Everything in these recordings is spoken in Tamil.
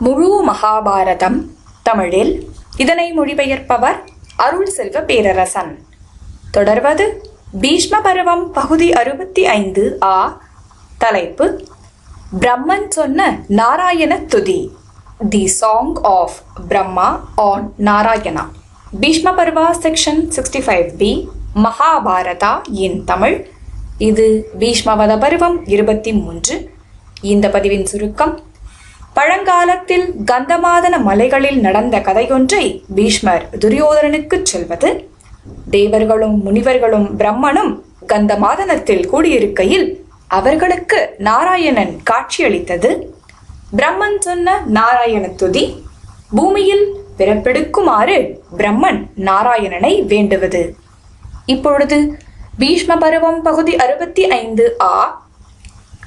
முழு மகாபாரதம் தமிழில். இதனை மொழிபெயர்ப்பவர் அருள் செல்வ பேரரசன். தொடர்வது பீஷ்ம பருவம் பகுதி அறுபத்தி ஐந்து ஆ. தலைப்பு பிரம்மன் சொன்ன நாராயண துதி the song of Brahma on Narayana. Bhishma Parva section sixty five B Mahabharata in Tamil. இது பீஷ்மவத பருவம் இருபத்தி மூன்று. இந்த பதிவின் சுருக்கம் பழங்காலத்தில் கந்தமாதன மலைகளில் நடந்த கதையொன்றை பீஷ்மர் துரியோதனனுக்குச் சொல்வது தேவர்களும் முனிவர்களும் பிரம்மனும் கந்தமாதனத்தில் கூடியிருக்கையில் அவர்களுக்கு நாராயணன் காட்சியளித்தது. பிரம்மன் சொன்ன நாராயண துதி பூமியில் பிறப்பெடுக்குமாறு பிரம்மன் நாராயணனை வேண்டுவது. இப்பொழுது பீஷ்ம பருவம் பகுதி அறுபத்தி ஐந்து ஆ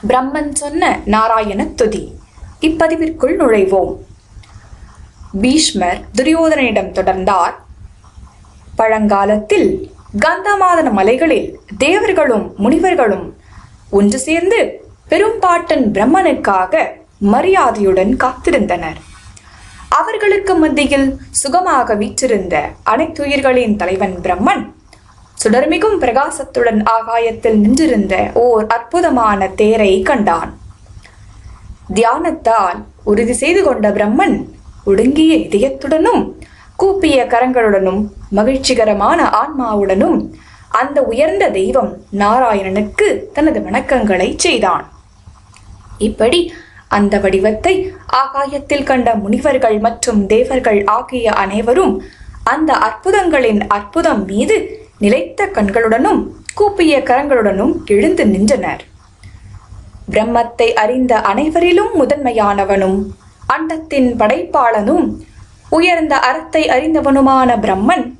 பிரம்மன் சொன்ன நாராயண துதி. இப்பதிவிற்குள் நுழைவோம். பீஷ்மர் துரியோதனையிடம் தொடர்ந்தார். பழங்காலத்தில் கந்தமாதன மலைகளில் தேவர்களும் முனிவர்களும் ஒன்று சேர்ந்து பெரும்பாட்டன் பிரம்மனுக்காக மரியாதையுடன் காத்திருந்தனர். அவர்களுக்கு மத்தியில் சுகமாக வீற்றிருந்த அனைத்துயிர்களின் தலைவன் பிரம்மன் சுடர்மிகும் பிரகாசத்துடன் ஆகாயத்தில் நின்றிருந்த ஓர் அற்புதமான தேரை கண்டான். தியானத்தால் உறுதி செய்து கொண்ட பிரம்மன் ஒடுங்கிய இதயத்துடனும் கூப்பிய கரங்களுடனும் மகிழ்ச்சிகரமான ஆன்மாவுடனும் அந்த உயர்ந்த தெய்வம் நாராயணனுக்கு தனது வணக்கங்களை செய்தான். இப்படி அந்த வடிவத்தை ஆகாயத்தில் கண்ட முனிவர்கள் மற்றும் தேவர்கள் ஆகிய அனைவரும் அந்த அற்புதங்களின் அற்புதம் மீது நிலைத்த கண்களுடனும் கூப்பிய கரங்களுடனும் எழுந்து நின்றனர். பிரம்மத்தை அறிந்த அனைவரிலும் முதன்மையானவனும் அண்டத்தின் படைப்பாளனும் உயர்ந்த அறத்தை அறிந்தவனுமான பிரம்மன்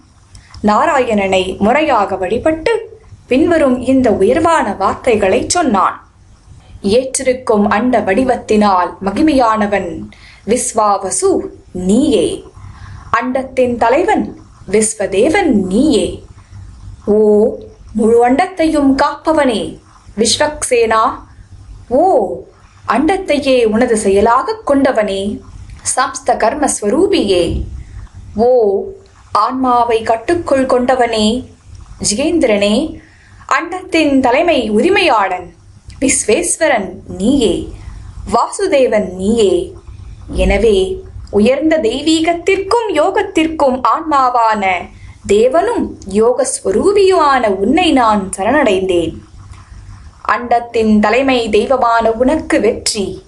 நாராயணனை முறையாக வழிபட்டு பின்வரும் இந்த உயர்வான வார்த்தைகளை சொன்னான். ஏற்றிருக்கும் அண்ட வடிவத்தினால் மகிமையானவன் விஸ்வாவசு நீயே. அண்டத்தின் தலைவன் விஸ்வதேவன் நீயே. ஓ முழு அண்டத்தையும் காப்பவனே விஸ்வக்சேனா ஓ அண்டத்தையே உனது செயலாகக் கொண்டவனே சம்ஸ்த கர்மஸ்வரூபியே. ஓ ஆன்மாவை கட்டுக்குள் கொண்டவனே ஜிகேந்திரனே அண்டத்தின் தலைமை உரிமையாளன் விஸ்வேஸ்வரன் நீயே வாசுதேவன் நீயே. எனவே உயர்ந்த தெய்வீகத்திற்கும் யோகத்திற்கும் ஆன்மாவான தேவனும் யோகஸ்வரூபியுமான உன்னை நான் சரணடைந்தேன். அண்டத்தின் தலைமை தெய்வமான உனக்கு வெற்றி.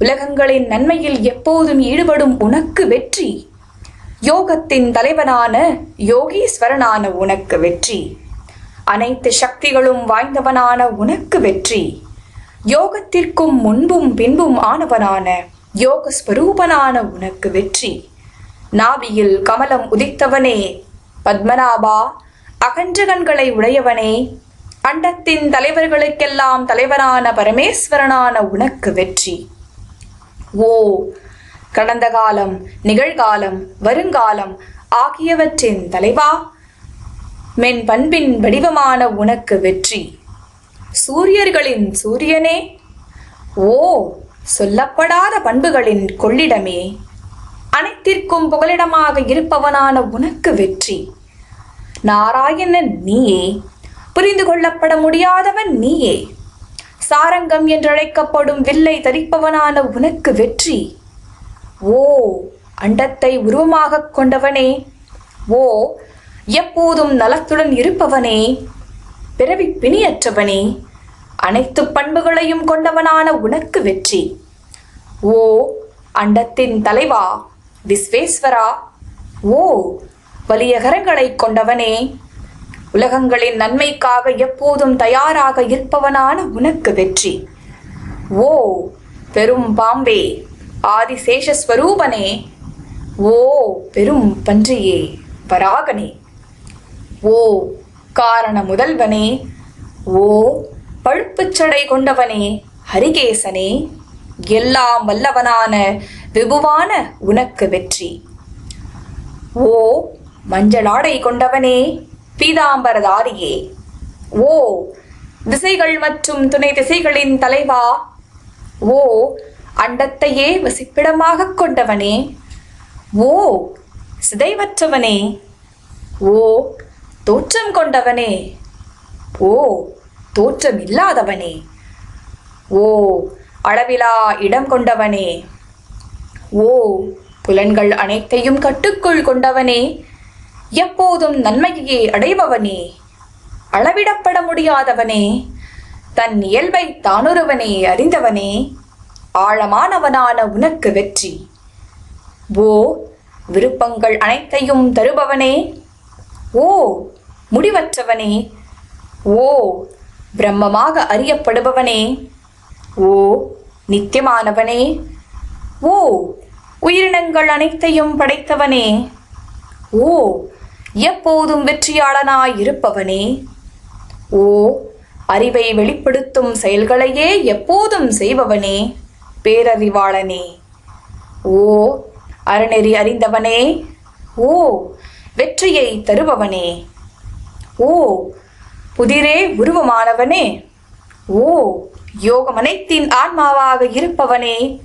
உலகங்களின் நன்மையில் எப்போதும் ஈடுபடும் உனக்கு வெற்றி. யோகத்தின் தலைவனான யோகீஸ்வரனான உனக்கு வெற்றி. அனைத்து சக்திகளும் வாய்ந்தவனான உனக்கு வெற்றி. யோகத்திற்கும் முன்பும் பின்பும் ஆனவனான யோகஸ்வரூபனான உனக்கு வெற்றி. நாவியில் கமலம் உதித்தவனே பத்மநாபா அகன்ற கண்களை உடையவனே அண்டத்தின் தலைவர்களுக்கெல்லாம் தலைவனான பரமேஸ்வரனான உனக்கு வெற்றி. ஓ கடந்த காலம் நிகழ்காலம் வருங்காலம் ஆகியவற்றின் தலைவா? மென் பண்பின் வடிவமான உனக்கு வெற்றி. சூரியர்களின் சூரியனே? ஓ சொல்லப்படாத பண்புகளின் கொள்ளிடமே. அனைத்திற்கும் புகலிடமாக இருப்பவனான உனக்கு வெற்றி. நாராயணன் நீயே புரிந்து கொள்ளப்பட முடியாதவன் நீயே. சாரங்கம் என்றழைக்கப்படும் வில்லை தரிப்பவனான உனக்கு வெற்றி. ஓ அண்டத்தை உருவமாகக் கொண்டவனே. ஓ எப்போதும் நலத்துடன் இருப்பவனே. பிறவி பிணியற்றவனே. அனைத்து பண்புகளையும் கொண்டவனான உனக்கு வெற்றி. ஓ அண்டத்தின் தலைவா விஸ்வேஸ்வரா. ஓ வலியகரங்களைக் கொண்டவனே. உலகங்களின் நன்மைக்காக எப்போதும் தயாராக இருப்பவனான உனக்கு வெற்றி. ஓ பெரும் பாம்பே ஆதிசேஷஸ்வரூபனே ஓ பெரும் பன்றியே வராகனே. ஓ காரண முதல்வனே. ஓ பழுப்புச்சடை கொண்டவனே ஹரிகேசனே. எல்லாம் வல்லவனான விபுவான உனக்கு வெற்றி. ஓ மஞ்சளாடை கொண்டவனே. பீதாம்பரதாரியே. ஓ திசைகள் மற்றும் துணை திசைகளின் தலைவா? ஓ அண்டத்தையே வசிப்பிடமாக கொண்டவனே. ஓ சிதைவற்றவனே. ஓ தோற்றம் கொண்டவனே. ஓ தோற்றம் இல்லாதவனே ஓ அளவிலா இடம் கொண்டவனே. ஓ புலன்கள் அனைத்தையும் கட்டுக்குள் கொண்டவனே. எப்போதும் நன்மையே அடைபவனே. அளவிடப்பட முடியாதவனே. தன் இயல்பை தானொருவனே அறிந்தவனே. ஆழமானவனான உனக்கு வெற்றி. ஓ விருப்பங்கள் அனைத்தையும் தருபவனே. ஓ முடிவற்றவனே. ஓ பிரம்மமாக அறியப்படுபவனே. ஓ நித்தியமானவனே. ஓ உயிரினங்கள் அனைத்தையும் படைத்தவனே. ஓ எப்போதும் வெற்றியாளனாய் இருப்பவனே ஓ அறிவை வெளிப்படுத்தும் செயல்களையே எப்போதும் செய்பவனே பேரறிவாளனே. ஓ அறநெறி அறிந்தவனே. ஓ வெற்றியை தருபவனே. ஓ புதிரே உருவமானவனே. ஓ யோகமனைத்தின் ஆன்மாவாக இருப்பவனே.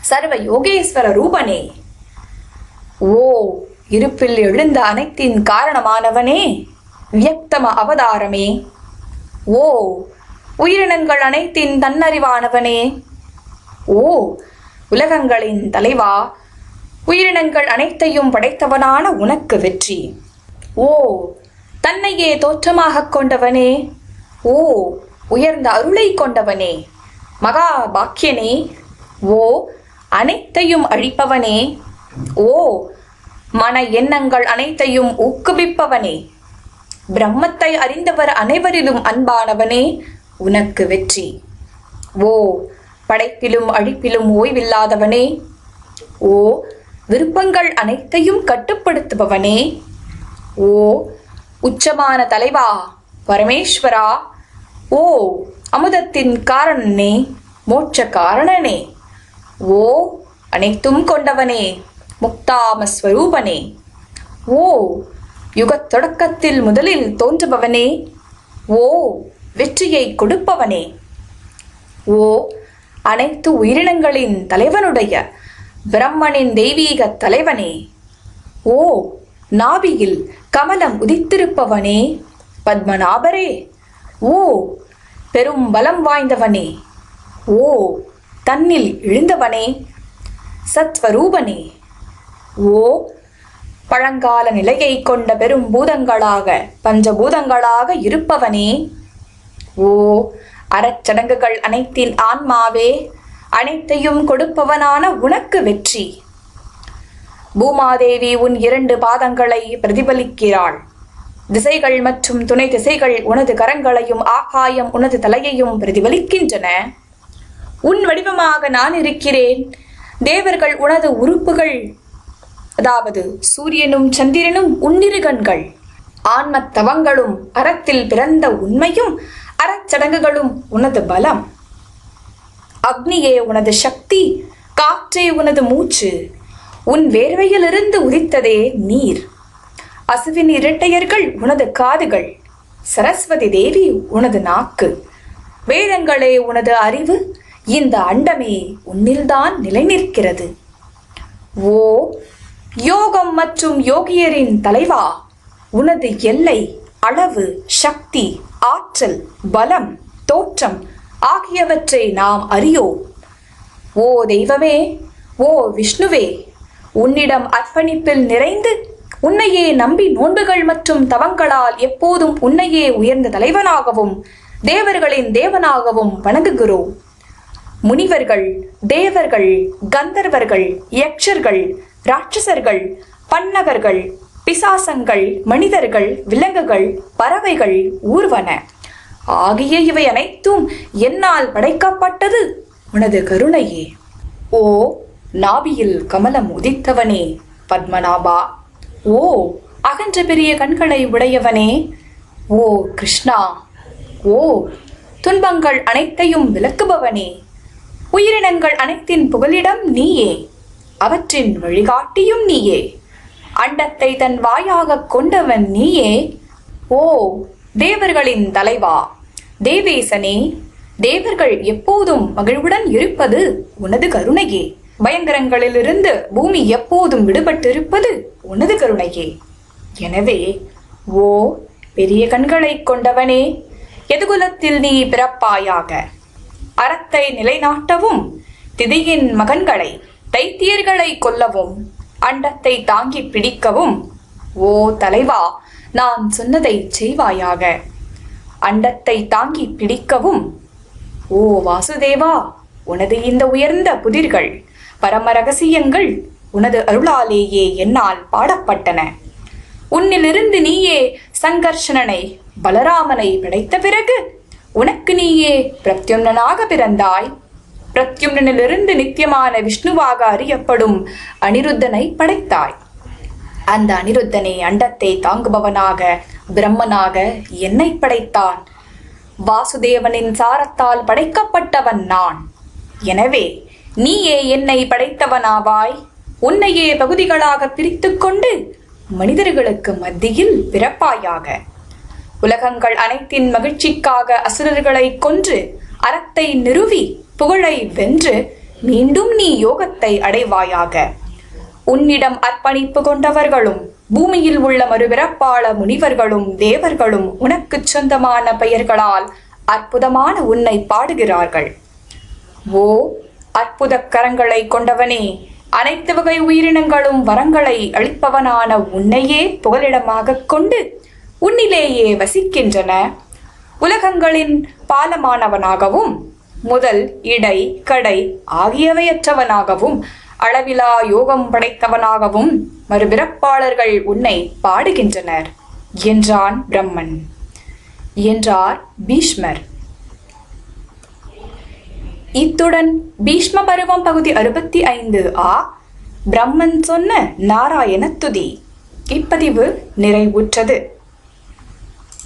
சர்வ யோகேஸ்வர ரூபனே. ஓ இருப்பில் எழுந்த அனைத்தின் காரணமானவனே. வியக்தம அவதாரமே. ஓ உயிரினங்கள் அனைத்தின் தன்னறிவானவனே. ஓ உலகங்களின் தலைவா உயிரினங்கள் அனைத்தையும் படைத்தவனான உனக்கு வெற்றி. ஓ தன்னையே தோற்றமாகக் கொண்டவனே. ஓ உயர்ந்த அருளை கொண்டவனே. மகா பாக்கியனே. ஓ அனைத்தையும் அழிப்பவனே. ஓ மன எண்ணங்கள் அனைத்தையும் ஊக்குவிப்பவனே. பிரம்மத்தை அறிந்தவர் அனைவரிலும் அன்பானவனே உனக்கு வெற்றி. ஓ படைப்பிலும் அழிப்பிலும் ஓய்வில்லாதவனே. ஓ விருப்பங்கள் அனைத்தையும் கட்டுப்படுத்துபவனே. ஓ உச்சமான தலைவா பரமேஸ்வரா. ஓ அமுதத்தின் காரணனே மோட்ச காரணனே. ஓ அனைத்தும் கொண்டவனே. முக்தாமஸ்வரூபனே ஓ யுகத் தொடக்கத்தில் முதலில் தோன்றுபவனே. ஓ வெற்றியை கொடுப்பவனே. ஓ அனைத்து உயிரினங்களின் தலைவனுடைய பிரம்மனின் தெய்வீக தலைவனே. ஓ நாபியில் கமலம் உதித்திருப்பவனே. பத்மநாபரே. ஓ பெரும் பலம் வாய்ந்தவனே. ஓ தன்னில் எழுந்தவனே. சத்வரூபனே. ஓ பழங்கால நிலையை கொண்ட பெரும் பூதங்களாக பஞ்சபூதங்களாக இருப்பவனே. ஓ அறச்சடங்குகள் அனைத்தின் ஆன்மாவே அனைத்தையும் கொடுப்பவனான உனக்கு வெற்றி. பூமாதேவி உன் இரண்டு பாதங்களை பிரதிபலிக்கிறாள். திசைகள் மற்றும் துணை திசைகள் உனது கரங்களையும் ஆகாயம் உனது தலையையும் பிரதிபலிக்கின்றன. உன் வடிவமாக நான் இருக்கிறேன். தேவர்கள் உனது உறுப்புகள் அதாவது சூரியனும் சந்திரனும் உன்னிருகண்கள். ஆன்மத்தவங்களும் அறத்தில் பிறந்த உண்மையும் அறச்சடங்குகளும் உனது பலம். அக்னியே உனது சக்தி காற்றே உனது மூச்சு. உன் வேர்வையிலிருந்து உதித்ததே நீர். அசுவின் இரட்டையர்கள் உனது காதுகள் சரஸ்வதி தேவி உனது நாக்கு. வேதங்களே உனது அறிவு இந்த அண்டமே உன்னில்தான் நிலை நிற்கிறது ஓ யோகம் மற்றும் யோகியரின் தலைவா உனது எல்லை அளவு சக்தி ஆற்றல் பலம் தோற்றம் ஆகியவற்றை நாம் அறியோம் ஓ தெய்வமே ஓ விஷ்ணுவே உன்னிடம் அர்ப்பணிப்பில் நிறைந்து உன்னையே நம்பி நோன்புகள் மற்றும் தவங்களால் எப்போதும் உன்னையே உயர்ந்த தலைவனாகவும் தேவர்களின் தேவனாகவும் வணங்குகிறோம். முனிவர்கள் தேவர்கள் கந்தர்வர்கள் யக்ஷர்கள் ராட்சசர்கள் பன்னகர்கள் பிசாசங்கள் மனிதர்கள் விலங்குகள் பறவைகள் ஊர்வன. ஆகிய இவை அனைத்தும் என்னால் படைக்கப்பட்டது. உனது கருணையே. ஓ நாபியில் கமலம் உதித்தவனே பத்மநாபா. ஓ அகன்ற பெரிய கண்களை உடையவனே. ஓ கிருஷ்ணா. ஓ துன்பங்கள் அனைத்தையும் விளக்குபவனே. உயிரினங்கள் அனைத்தின் புகலிடம் நீயே. அவற்றின் வழிகாட்டியும் நீயே. அண்டத்தை தன் வாயாகக் கொண்டவன் நீயே. ஓ தேவர்களின் தலைவா தேவேசனே தேவர்கள் எப்போதும் மகிழ்வுடன் இருப்பது உனது கருணையே. பயங்கரங்களிலிருந்து பூமி எப்போதும் விடுபட்டிருப்பது உனது கருணையே. எனவே ஓ பெரிய கண்களைக் கொண்டவனே எதுகுலத்தில் நீ பிறப்பாயாக? அறத்தை நிலைநாட்டவும் திதியின் மகன்களை தைத்தியர்களை கொல்லவும் அண்டத்தை தாங்கி பிடிக்கவும். ஓ தலைவா நான் சொன்னதை செய்வாயாக. அண்டத்தை தாங்கி பிடிக்கவும். ஓ வாசுதேவா உனது இந்த உயர்ந்த புதிர்கள் பரம ரகசியங்கள் உனது அருளாலேயே என்னால் பாடப்பட்டன. உன்னிலிருந்து நீயே சங்கர்ஷணனை பலராமனை படைத்த பிறகு உனக்கு நீயே பிரத்யும்னனாக பிறந்தாய். பிரத்யும்னிலிருந்து நித்தியமான விஷ்ணுவாக அறியப்படும் அனிருத்தனை படைத்தாய். அந்த அனிருத்தனே அண்டத்தை தாங்குபவனாக பிரம்மனாக என்னை படைத்தான். வாசுதேவனின் சாரத்தால் படைக்கப்பட்டவன் நான். எனவே நீயே என்னை படைத்தவனாவாய். உன்னையே பகுதிகளாக பிரித்துக்கொண்டு மனிதர்களுக்கு மத்தியில் பிறப்பாயாக. உலகங்கள் அனைத்தின் மகிழ்ச்சிக்காக அசுரர்களை கொன்று அறத்தை நிறுவி புகழை வென்று மீண்டும் நீ யோகத்தை அடைவாயாக. உன்னிடம் அர்ப்பணிப்பு கொண்டவர்களும் பூமியில் உள்ள மறுபிறப்பாள முனிவர்களும் தேவர்களும் உனக்குச் சொந்தமான பெயர்களால் அற்புதமான உன்னை பாடுகிறார்கள். ஓ அற்புத கரங்களை கொண்டவனே அனைத்து வகை உயிரினங்களும் வரங்களை அளிப்பவனான உன்னையே புகலிடமாகக் கொண்டு உன்னிலேயே வசிக்கின்றன. உலகங்களின் பாலமானவனாகவும் முதல் இடை கடை ஆகியவையற்றவனாகவும் அளவிலா யோகம் படைத்தவனாகவும் மறுபிறப்பாளர்கள் உன்னை பாடுகின்றனர் என்றான் பிரம்மன். என்றார் பீஷ்மர். இத்துடன் பீஷ்ம பருவம் பகுதி அறுபத்தி ஐந்து ஆ பிரம்மன் சொன்ன நாராயண துதி. இப்பதிவு நிறைவுற்றது.